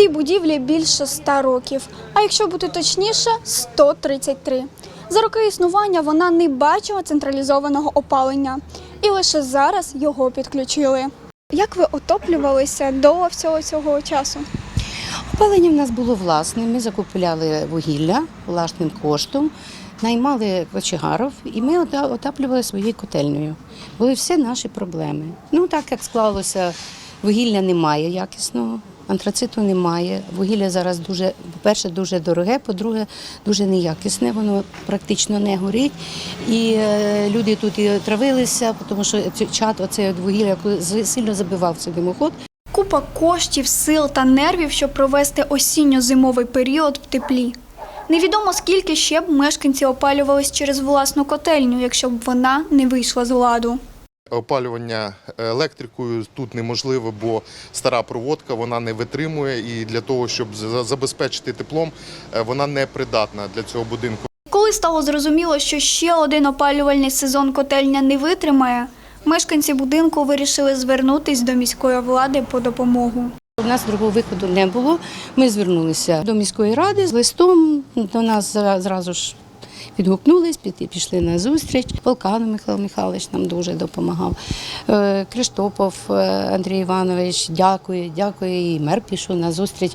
Цій будівлі більше 100 років, а якщо бути точніше, 133. За роки існування вона не бачила централізованого опалення, і лише зараз його підключили. Як ви отоплювалися до всього цього часу? Опалення в нас було власне. Ми закупляли вугілля власним коштом, наймали кочегарів і ми отаплювали своєю котельнею. Були всі наші проблеми. Ну так як склалося, вугілля немає якісного. Антрациту немає. Вугілля зараз дуже, по-перше, дуже дороге, по-друге, дуже неякісне, воно практично не горить. І е, люди тут і травилися, тому що чат, оце вугілля сильно забивав цей димоход. Купа коштів, сил та нервів, щоб провести осінньо-зимовий період в теплі. Невідомо скільки ще б мешканці опалювались через власну котельню, якщо б вона не вийшла з ладу. Опалювання електрикою тут неможливо, бо стара проводка вона не витримує, і для того, щоб забезпечити теплом, е, вона не придатна для цього будинку. Коли стало зрозуміло, що ще один опалювальний сезон котельня не витримає, мешканці будинку вирішили звернутись до міської влади по допомогу. У нас другого виходу не було. Ми звернулися до міської ради з листом. До нас зра- зразу ж відгукнулись, пішли на зустріч. Полканов Михайло Михайлович нам дуже допомагав. Е, Криштопов е, Андрій Іванович, дякую, дякую. І мер пішов на зустріч.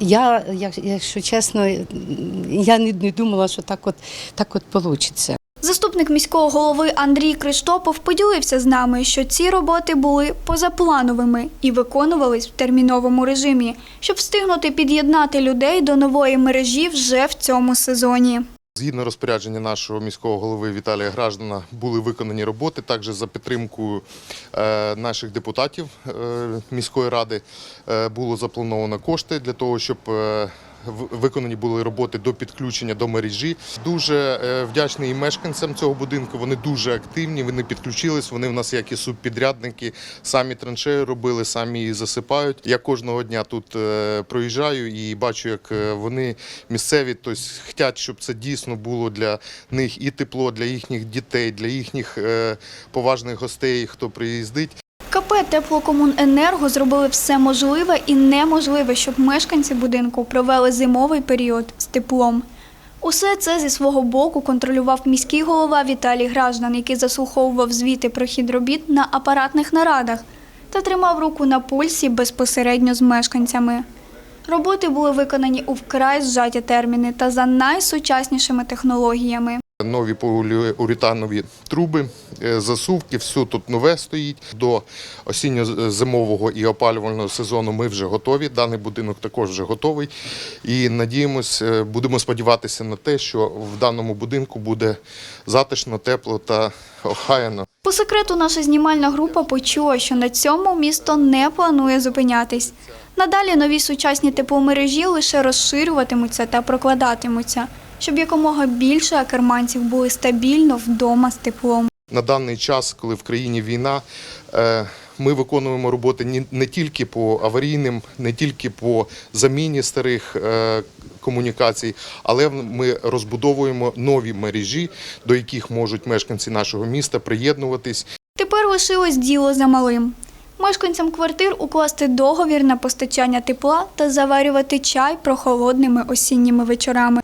Я, якщо чесно, я не думала, що так от так от вийде. Заступник міського голови Андрій Криштопов поділився з нами, що ці роботи були позаплановими і виконувались в терміновому режимі, щоб встигнути під'єднати людей до нової мережі вже в цьому сезоні. Згідно розпорядження нашого міського голови Віталія Граждана були виконані роботи. Також за підтримкою е, наших депутатів е, міської ради е, було заплановано кошти для того, щоб виконані були роботи до підключення до мережі. Дуже е, вдячний і мешканцям цього будинку. Вони дуже активні. Вони підключились. Вони в нас як і субпідрядники, самі траншеї робили, самі її засипають. Я кожного дня тут е, проїжджаю і бачу, як е, вони місцеві, тобто хочуть, щоб це дійсно було для них і тепло, для їхніх дітей, для їхніх поважних гостей, хто приїздить. Теплокомуненерго зробили все можливе і неможливе, щоб мешканці будинку провели зимовий період з теплом. Усе це зі свого боку контролював міський голова Віталій Граждан, який заслуховував звіти про хід робіт на апаратних нарадах та тримав руку на пульсі безпосередньо з мешканцями. Роботи були виконані у вкрай зжаті терміни та за найсучаснішими технологіями. Нові поліуретанові труби, е, засувки, все тут нове стоїть. До осінньо-зимового і опалювального сезону ми вже готові. Даний будинок також вже готовий. І надіємось, е, будемо сподіватися на те, що в даному будинку буде затишно, тепло та охаяно. По секрету, наша знімальна група почула, що на цьому місто не планує зупинятись. Надалі нові сучасні тепломережі лише розширюватимуться та прокладатимуться, щоб якомога більше акерманців були стабільно вдома з теплом. На даний час, коли в країні війна, е, ми виконуємо роботи не тільки по аварійним, не тільки по заміні старих е, комунікацій, але ми розбудовуємо нові мережі, до яких можуть мешканці нашого міста приєднуватись. Тепер лишилось діло за малим. Мешканцям квартир укласти договір на постачання тепла та заварювати чай прохолодними осінніми вечорами.